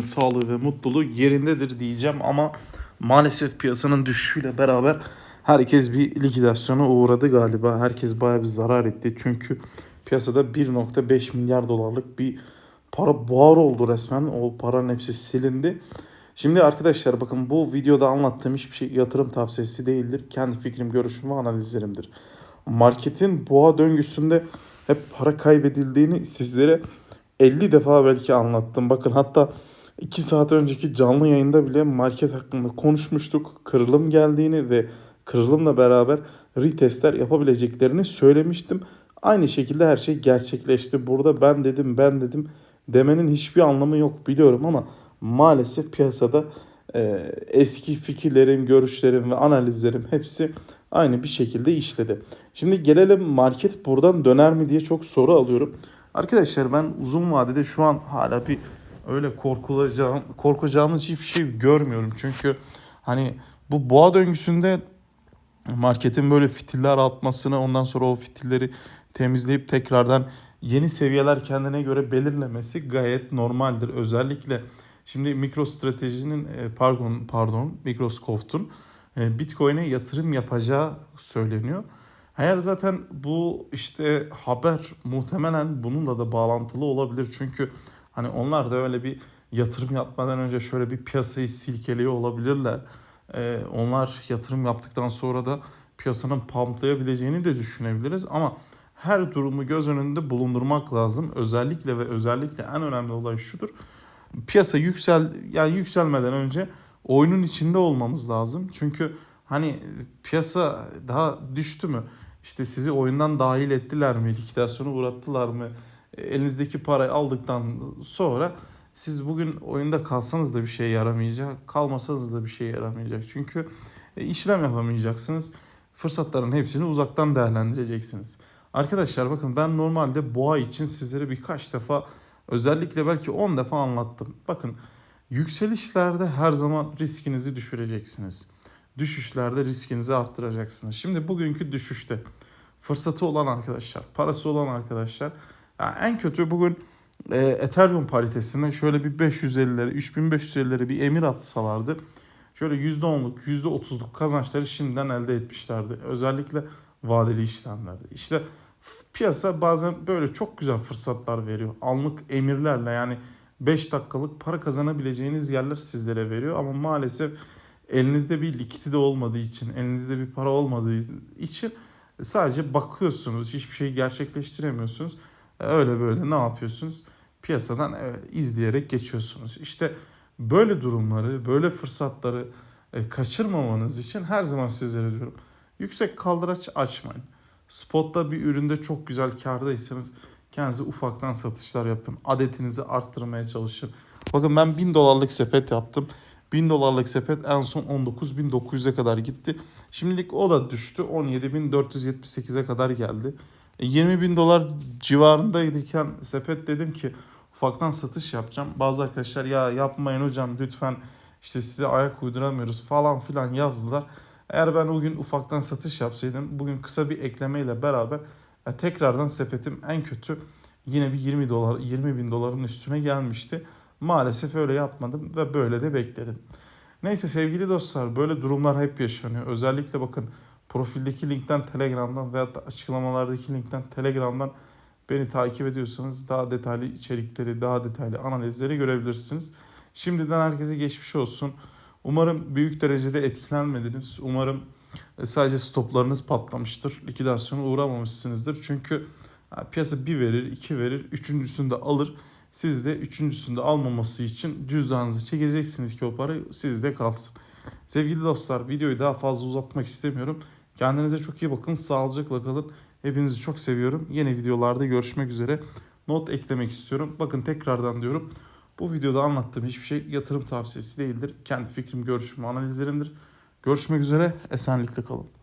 sağlığı ve mutluluğu yerindedir diyeceğim ama maalesef piyasanın düşüşüyle beraber herkes bir likidasyona uğradı galiba. Herkes bayağı bir zarar etti. Çünkü piyasada 1.5 milyar dolarlık bir para buhar oldu resmen. O paranın hepsi silindi. Şimdi arkadaşlar bakın bu videoda anlattığım hiçbir şey yatırım tavsiyesi değildir. Kendi fikrim, görüşüm ve analizlerimdir. Marketin boğa döngüsünde hep para kaybedildiğini sizlere 50 defa belki anlattım. Bakın hatta 2 saat önceki canlı yayında bile market hakkında konuşmuştuk. Kırılım geldiğini ve kırılımla beraber retestler yapabileceklerini söylemiştim. Aynı şekilde her şey gerçekleşti. Burada ben dedim ben dedim demenin hiçbir anlamı yok biliyorum ama maalesef piyasada e, eski fikirlerim, görüşlerim ve analizlerim hepsi aynı bir şekilde işledi. Şimdi gelelim market buradan döner mi diye çok soru alıyorum. Arkadaşlar ben uzun vadede şu an hala bir öyle korkulacağım, korkacağımız hiçbir şey görmüyorum. Çünkü hani bu boğa döngüsünde marketin böyle fitiller atmasını ondan sonra o fitilleri temizleyip tekrardan yeni seviyeler kendine göre belirlemesi gayet normaldir. Özellikle şimdi MicroStrategy'nin e, pardon pardon Microsoft'un e, Bitcoin'e yatırım yapacağı söyleniyor. Eğer zaten bu işte haber muhtemelen bununla da bağlantılı olabilir. Çünkü hani onlar da öyle bir yatırım yapmadan önce şöyle bir piyasayı silkeliyor olabilirler. Ee, onlar yatırım yaptıktan sonra da piyasanın pumplayabileceğini de düşünebiliriz. Ama her durumu göz önünde bulundurmak lazım. Özellikle ve özellikle en önemli olay şudur. Piyasa yüksel yani yükselmeden önce oyunun içinde olmamız lazım. Çünkü hani piyasa daha düştü mü? İşte sizi oyundan dahil ettiler mi? Liküdasyona uğrattılar mı? Elinizdeki parayı aldıktan sonra siz bugün oyunda kalsanız da bir şey yaramayacak, kalmasanız da bir şey yaramayacak. Çünkü e, işlem yapamayacaksınız. Fırsatların hepsini uzaktan değerlendireceksiniz. Arkadaşlar bakın ben normalde boğa için sizlere birkaç defa özellikle belki 10 defa anlattım. Bakın yükselişlerde her zaman riskinizi düşüreceksiniz. Düşüşlerde riskinizi arttıracaksınız. Şimdi bugünkü düşüşte fırsatı olan arkadaşlar, parası olan arkadaşlar yani en kötü bugün e, Ethereum paritesine şöyle bir 550'lere, 3550'lere bir emir atsalardı şöyle %10'luk, %30'luk kazançları şimdiden elde etmişlerdi. Özellikle vadeli işlemlerde. İşte piyasa bazen böyle çok güzel fırsatlar veriyor. Anlık emirlerle yani 5 dakikalık para kazanabileceğiniz yerler sizlere veriyor ama maalesef elinizde bir likidite olmadığı için, elinizde bir para olmadığı için sadece bakıyorsunuz, hiçbir şeyi gerçekleştiremiyorsunuz. E, Öyle böyle ne yapıyorsunuz? Piyasadan öyle izleyerek geçiyorsunuz. İşte böyle durumları, böyle fırsatları e, kaçırmamanız için her zaman sizlere diyorum. Yüksek kaldıraç açmayın. Spotta bir üründe çok güzel kardaysanız kendinize ufaktan satışlar yapın. Adetinizi arttırmaya çalışın. Bakın ben 1000 dolarlık sepet yaptım. 1000 dolarlık sepet en son 19.900'e kadar gitti. Şimdilik o da düştü. 17.478'e kadar geldi. E, 20 bin dolar civarındayken sepet dedim ki ufaktan satış yapacağım. Bazı arkadaşlar ya yapmayın hocam lütfen işte size ayak uyduramıyoruz falan filan yazdılar. Eğer ben o gün ufaktan satış yapsaydım bugün kısa bir eklemeyle beraber e, tekrardan sepetim en kötü yine bir 20 dolar 20 bin doların üstüne gelmişti. Maalesef öyle yapmadım ve böyle de bekledim. Neyse sevgili dostlar böyle durumlar hep yaşanıyor. Özellikle bakın profildeki linkten Telegram'dan veya da açıklamalardaki linkten Telegram'dan beni takip ediyorsanız daha detaylı içerikleri, daha detaylı analizleri görebilirsiniz. Şimdiden herkese geçmiş olsun. Umarım büyük derecede etkilenmediniz. Umarım e, sadece stoplarınız patlamıştır. Likidasyona uğramamışsınızdır. Çünkü piyasa bir verir, iki verir, üçüncüsünü de alır. Siz de üçüncüsünde almaması için cüzdanınızı çekeceksiniz ki o parayı sizde kalsın. Sevgili dostlar videoyu daha fazla uzatmak istemiyorum. Kendinize çok iyi bakın. Sağlıcakla kalın. Hepinizi çok seviyorum. Yeni videolarda görüşmek üzere. Not eklemek istiyorum. Bakın tekrardan diyorum. Bu videoda anlattığım hiçbir şey yatırım tavsiyesi değildir. Kendi fikrim, görüşüm, analizlerimdir. Görüşmek üzere. Esenlikle kalın.